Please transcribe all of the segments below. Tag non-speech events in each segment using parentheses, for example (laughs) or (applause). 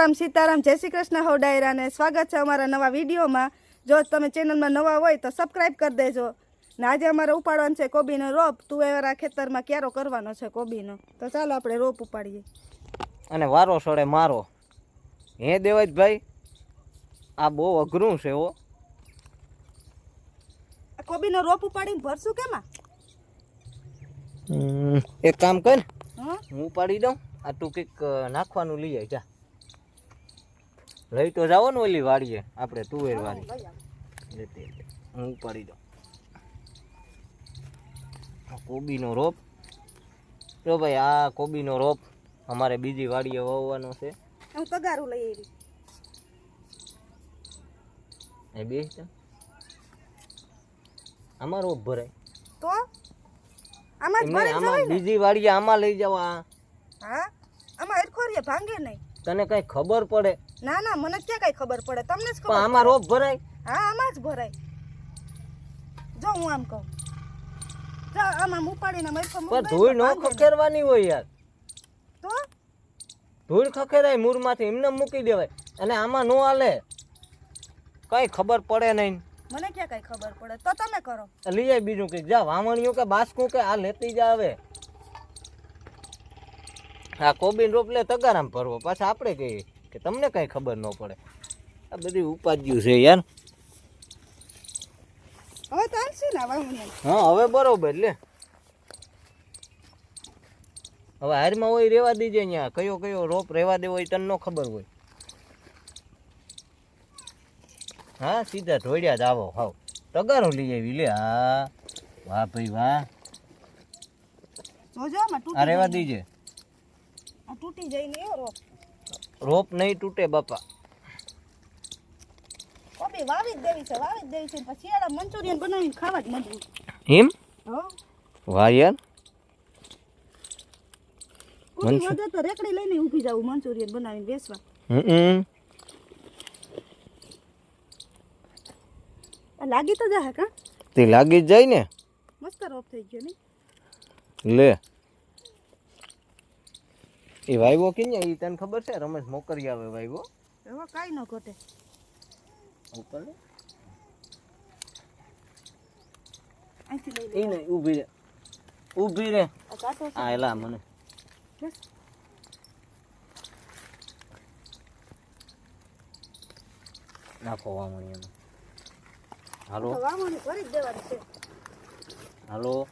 રામ સીતારામ જય શ્રી કૃષ્ણ હો ડાયરાને. સ્વાગત છે અમારા નવા વિડીયોમાં. જો તમે ચેનલમાં નવા હોય તો સબસ્ક્રાઈબ કરી દેજો. ને આજે અમારે ઉપાડવાનો છે કોબીનો રોપ. તુવેરા ખેતરમાં ક્યારો કરવાનો છે કોબીનો? તો ચાલો આપણે રોપ ઉપાડીએ. અને વારો સડે મારો. હે દેવાજ ભાઈ આ બહુ અઘરું છે હો. આ કોબીનો રોપ ઉપાડીને ભરશું કેમાં એક કામ કર. હા? ઉપાડી દઉં. આ તું કંઈક નાખવાનું લઈ આવી જા. લઈ તો જાઓ ને ઓલી વાડીએ. આપણે તુવેર વાળી હું ઉપાડી દઉં. કોબીનો રોપ. તો ભાઈ આ કોબીનો રોપ અમારે બીજી વાડીએ વાવવાનો છે. હું તગારું લઈ આવી. એ બે આમાં રોપ ભરાય. તો? આમાં બીજી વાડીએ આમાં લઈ જવા. હા? આમાં ભાંગે નહીં. તને કઈ ખબર પડે? ના ના મને ક્યાં કઈ ખબર પડે? તમને જ ખબર આમાં રોપ ભરાય? હા આમાં જ ભરાય. જો હું આમ કહું. જો આમાં ઉપાડીને મરખો પણ ધૂળ ન ખખેરવાની હોય યાર. તો? ધૂળ ખખેરાય મૂરમાંથી એમને મૂકી દેવાય. અને આમાં નો હાલે. કઈ ખબર પડે નહીં. મને ક્યાં કઈ ખબર પડે? તો તમે કરો. લઈ જાય બીજું કંઈક. જા વામણિયું કે બાસકું કે આ લેતી જ આવે આ કોબીન રોપ લે તગારામ ભરવો. પાછા આપણે કહીએ. કે તમને કઈ ખબર ન પડે. આ બધી ઉપાધ્યું છે યાર. હવે ને વાવણી હા હવે બરોબર લે. હવે હારમાં હોય રેવા દેજે અહીંયા. કયો કયો રોપ રેવા દેવો હોય તને ન ખબર હોય. હા સીધા ધોડ્યા જ આવો. હાવ. તગારો લઈ આવી લે. હા. વાહ ભાઈ વાહ. જોજો આ રેવા દેજે. દીજે તૂટી જઈને એવો રોપ. રોપ નહીં તૂટે બાપા. કોબી વાવી જ દેવી છે વાવી જ દેવી છે. પછી શિયાળા મંચુરિયન બનાવીને ખાવા જ મળવું એમ હો? વાહ યાર કોબી મંચુ- વધે તો રેકડી લઈને ઊભી જાવું મંચુરિયન બનાવીને વેચવા હમ આ લાગી તો જાહે કા? તે લાગી જ જાય ને. મસ્ત રોપ થઈ ગયો ને. લે. એ વાયવો કે એ તને ખબર છે? રમેશ મોકરી આવે વાયવો. એવો કાઈ ન ઘટે. ઉપર એ નહીં ઊભી રે. ઊભી રે. આ એલા મને. નાખો વામણી એમાં. હાલો. હાલો.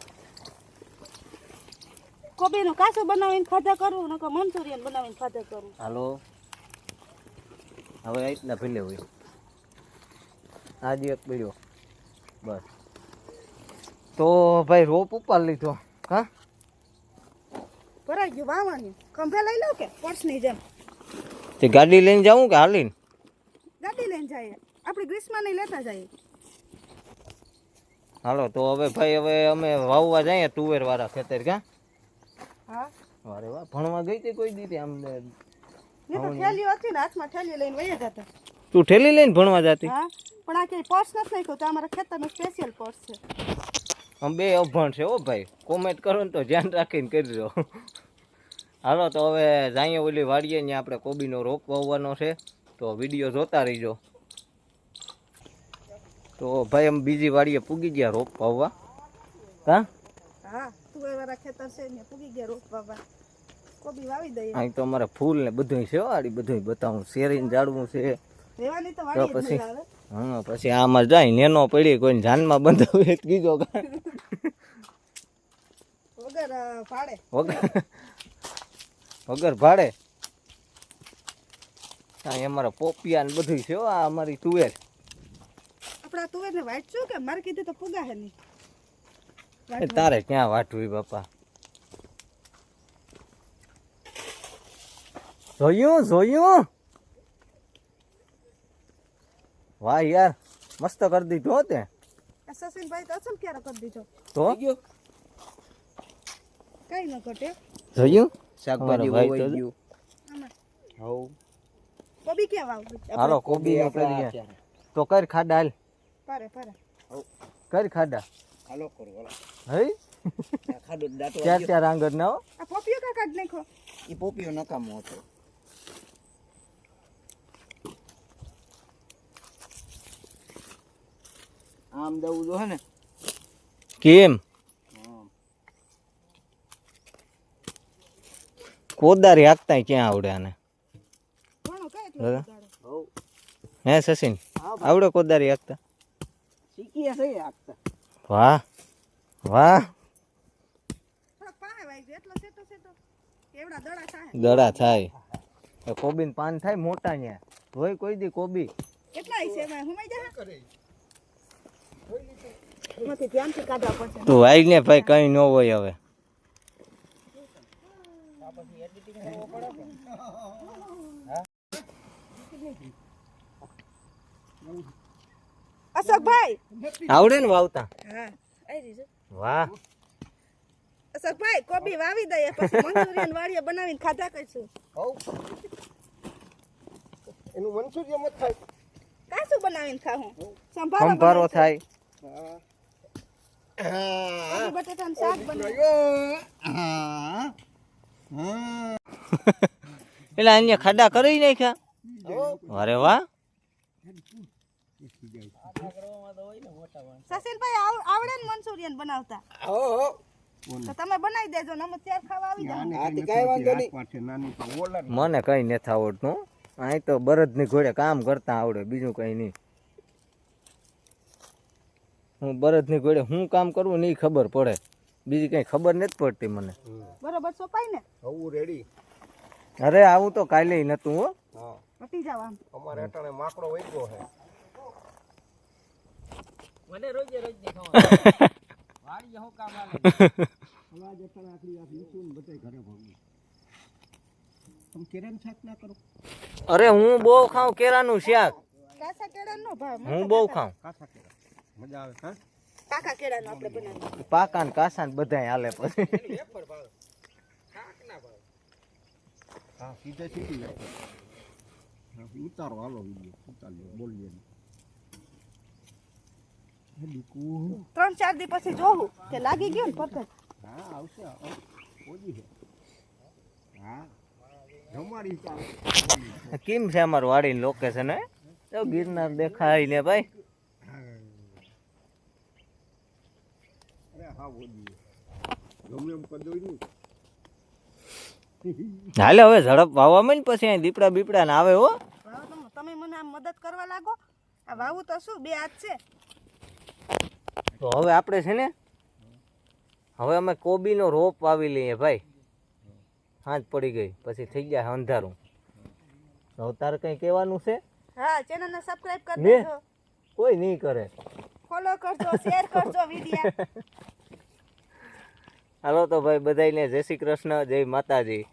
કોબીનું કાસું બનાવીને ખાધા કરવું નકર મંચુરિયન બનાવીને ખાધા કરવું હાલો. હવે આ રીતના ભીલે હોય. આજે એક પીડ્યો બસ. તો ભાઈ રોપ ઉપર લીધો. હા? ભરાઈ ગયું વાવાની ખંભે લઈ લઉં કે પર્સની જેમ. તે ગાડી લઈને જાઉં કે હાલીને? ગાડી લઈને જઈએ. આપણે ગ્રીસમાં નહીં લેતા જઈએ. હાલો તો હવે ભાઈ હવે અમે વાવવા જઈએ તુવેર વાળા ખેતર ક્યાં? હા? વારે વાહ ભણવા ગઈ તે કોઈ દીધી આમ ને. તો થેલીઓ હતી ને હાથમાં થેલી લઈને વહી જતા. તું ઠેલી લઈને ભણવા જતી? હા પણ આ કે પર્સ નથી નાખ્યો તો અમારા ખેતરનો સ્પેશિયલ પર્સ છે. આમ બે અભણ છે ઓ ભાઈ કોમેન્ટ કરો ને તો ધ્યાન રાખીને કરજો. હાલો તો હવે જાઈએ ઓલી વાડીએ ત્યાં આપણે કોબીનો રોપ વાવવાનો છે તો વીડિયો જોતા રહીજો. તો ભાઈ અમે બીજી વાડીએ પૂગી ગયા રોપ વાવવા. હા? હા. તુવેરવાળા ખેતર છે ને પૂગી ગયા રોપ બાબા કોબી વાવી દઈએ. અહીં તો અમારે ફૂલ ને બધું છે બધું બતાવું. શેરીને જાડવું છે. તો વાડી પછી હા પછી આમાં જાય નેનો પડી કોઈને જાનમાં બંધાવે કીધો વગર ભાડે. વગર વગર ભાડે. હા અમારા પોપિયા ને બધું છે આ અમારી તુવેર. આપણા તુવેરને વાંચશું કે? મારે કીધું તો પુગા હે નહીં. તારે ક્યાં વાટવી બાપા? જોયું જોયું? વાહ યાર મસ્ત કરી દીધો તે. સસીનભાઈ તો અસલ ક્યારે કરી દીધો? તો? કઈ ન ઘટે. જોયું? શાકભાજી તો ગયું. આમાં. હવ કોબી ક્યાં વાવ હાલો કોબી નો કરીએ તો કર ખાડા હાલ. પારે પારે. કર ખાડા. હાલો કરો હાલો. હઈ? ચાર ચાર આંગર ના આ એ પોપિયો નકામો આમ દઉં જો ને. કેમ? કોદારી હાકતા ક્યાં આવડે આને? હે સચિન આવડે કોદારી હાકતા? હાકતા. વાહ. વાહ દડા થાય. દડા થાય એ કોબીન પાન થાય મોટા ન્યા હોય કોઈ દી કોબી કેટલા છે એમાં? હુમાઈ જા. એમાંથી ધ્યાનથી કાઢવા પડશે. તું વાઈ ને ભાઈ કઈ ન હોય હવે અશોકભાઈ આવડે ને વાવતા હા. વાહ. અશોકભાઈ કોબી વાવી દઈએ પછી મંચુરિયન વાળીએ બનાવીને ખાધા કરશું. હઉ એનું મંચુરિયન મત થાય. કાશું બનાવીને ખાવું? સંભારો સંભારો થાય. હા બટેટાનું શાક બનાવીશું. પેલા (laughs) અહીંયા ખાડા કરી નાખ્યા. અરે વાહ સસીલભાઈ આવ- આવડે ને મંચુરિયન બનાવતા. તો તમે બનાવી દેજો ને અમે ત્યાર ખાવા આવી જાવ આથી કાંઈ વાંધો નહીં. મને કઈ નથી આવડતું. અહીં તો બળદની ઘોડે કામ કરતા આવડે બીજું કઈ નહીં. હું બળદની ઘોડે હું કામ કરવું નહીં ખબર પડે. બીજી કઈ ખબર નથી પડતી મને. બરોબર સોપાય ને? હવું રેડી અરે આવું તો કાલે નતું હો. પતી જાવ આમ. અમારે અટાણે માકડો વૈગો હે. મને રોજે રોજ આ (laughs) લીચું (laughs) ને બધાય ઘરે ભાગી. તમે કેરેન શાક ના કરો? અરે હું બહુ ખાઉં કેરાનું શાક. કાસા કેળા નો ભાવ હું બહુ ખાઉં. મજા આવે હા? કાકા કેળા આપણે બનાવીએ. પાકા ને કાસા ને બધાય હાલે પછી. હા સીધે સીધી ઉતારો હાલો વીડિયો ઉતારી બોલીએ. ત્રણ ચાર દી પછી જોઉં કે લાગી ગયો ને પતંગ? હા આવશે ઓજી છે હા જમાડી કેમ છે અમારું વાડીની લોકેશન હે? તો ગિરનાર દેખાય ને ભાઈ. હાલે હવે ઝડપ વાવવા ને પછી અહીં દીપડા બીપડા ને આવે હો. તમે મને આમ મદદ કરવા લાગો? આ વાવું તો શું બે હાથ છે? તો હવે આપણે છે ને હવે અમે કોબીનો રોપ વાવી લઈએ ભાઈ. સાંજ પડી ગઈ પછી થઈ ગયા અંધારું. હવે તારે કંઈ કહેવાનું છે? હા ચેનલને સબસ્ક્રાઇબ કરી દેજો. કોઈ નહીં કરે. ફોલો કરજો શેર કરજો વિડિયો. (laughs) હાલો તો ભાઈ બધાને જય શ્રી કૃષ્ણ જય માતાજી.